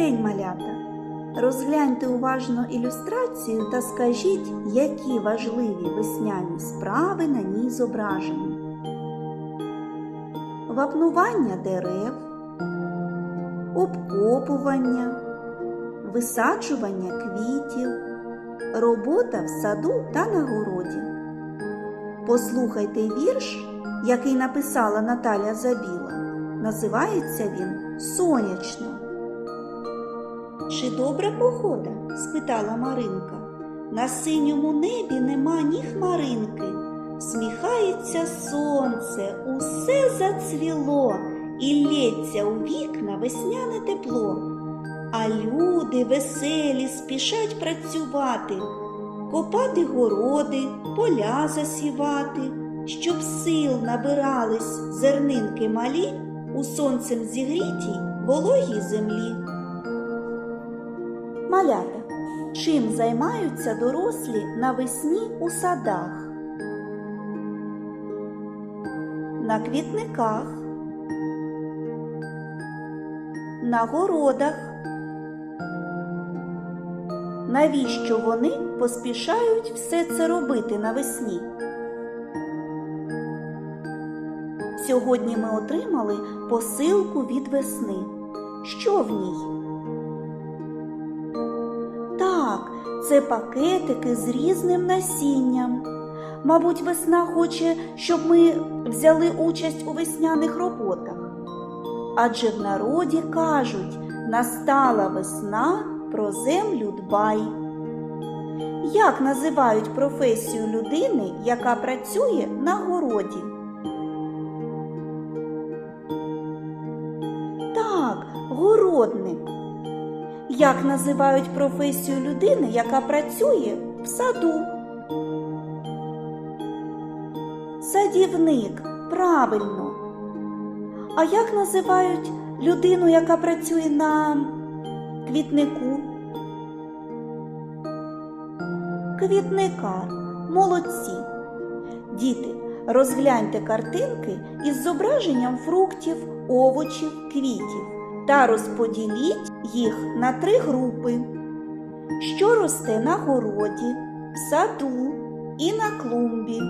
день, малята! Розгляньте уважно ілюстрацію та скажіть, які важливі весняні справи на ній зображені. Вапнування дерев, обкопування, висаджування квітів, робота в саду та на городі. Послухайте вірш, який написала Наталя Забіла. Називається він Сонячно. Чи добра погода? спитала Маринка. На синьому небі нема ні хмаринки. Сміхається сонце, усе зацвіло і лється у вікна весняне тепло. А люди веселі спішать працювати, копати городи, поля засівати, щоб сил набирались зернинки малі у сонцем зігрітій вологій землі. Малята, чим займаються дорослі навесні у садах? На квітниках, на городах. Навіщо вони поспішають все це робити навесні? Сьогодні ми отримали посилку від весни. Що в ній? Це пакетики з різним насінням. Мабуть, весна хоче, щоб ми взяли участь у весняних роботах. Адже в народі кажуть, настала весна, про землю дбай. Як називають професію людини, яка працює на городі? Як називають професію людини, яка працює в саду? Садівник, правильно. А як називають людину, яка працює на квітнику? Квітникар, молодці. Діти, розгляньте картинки із зображенням фруктів, овочів, квітів та розподіліть їх на три групи. Що росте на городі, в саду і на клумбі.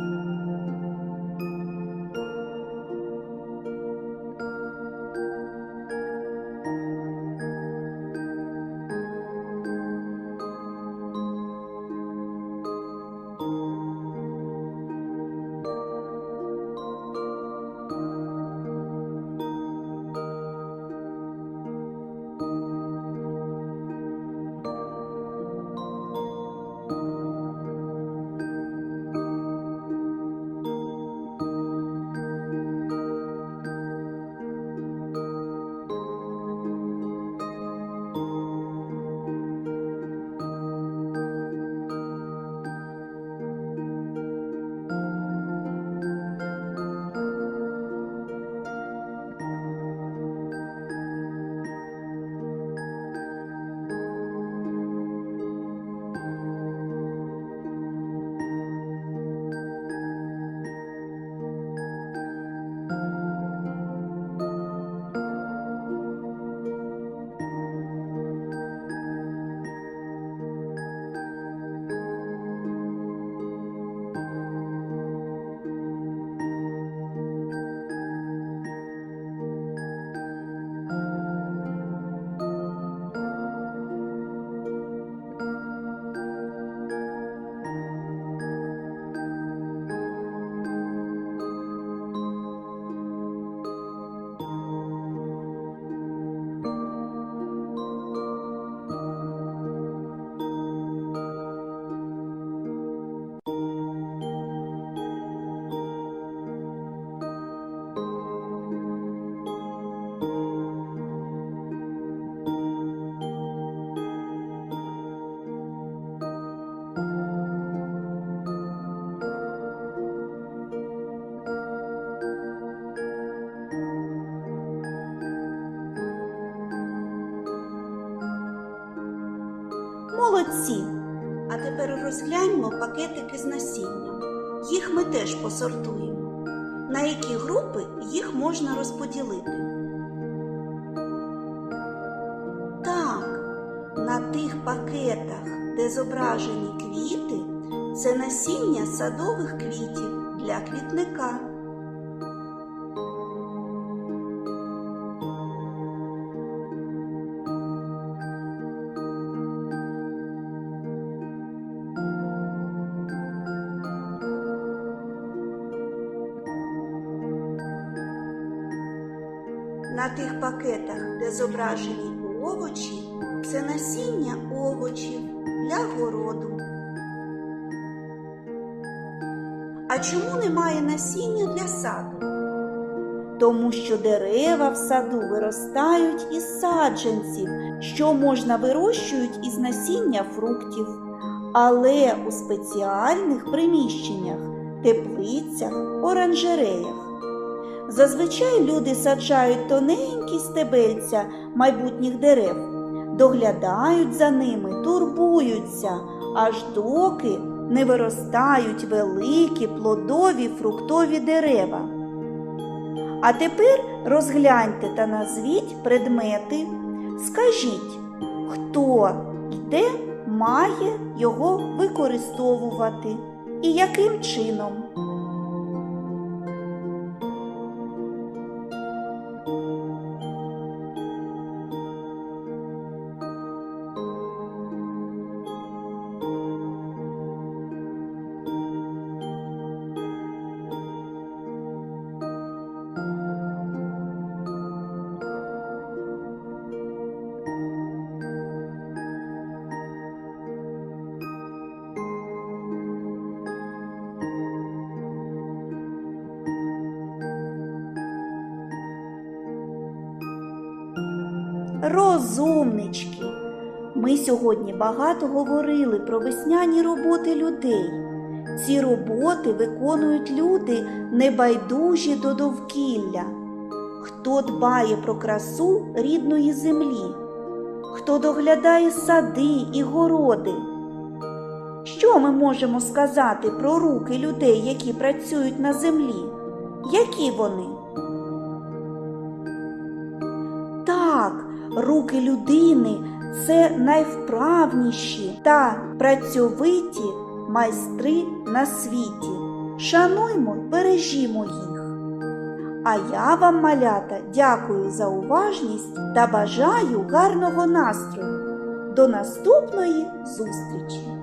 Молодці! А тепер розгляньмо пакетики з насінням. Їх ми теж посортуємо. На які групи їх можна розподілити? Так, на тих пакетах, де зображені квіти, це насіння садових квітів для квітника. На тих пакетах, де зображені овочі, це насіння овочів для городу. А чому немає насіння для саду? Тому що дерева в саду виростають із саджанців, що можна вирощують із насіння фруктів, але у спеціальних приміщеннях, теплицях, оранжереях. Зазвичай люди саджають тоненькі стебельця майбутніх дерев, доглядають за ними, турбуються, аж доки не виростають великі плодові фруктові дерева. А тепер розгляньте та назвіть предмети. Скажіть, хто і де має його використовувати і яким чином. Розумнички! Ми сьогодні багато говорили про весняні роботи людей. Ці роботи виконують люди небайдужі до довкілля. Хто дбає про красу рідної землі, хто доглядає сади і городи. Що ми можемо сказати про руки людей, які працюють на землі? Які вони? Руки людини це найвправніші та працьовиті майстри на світі. Шануймо, бережімо їх. А я вам, малята, дякую за уважність та бажаю гарного настрою. До наступної зустрічі!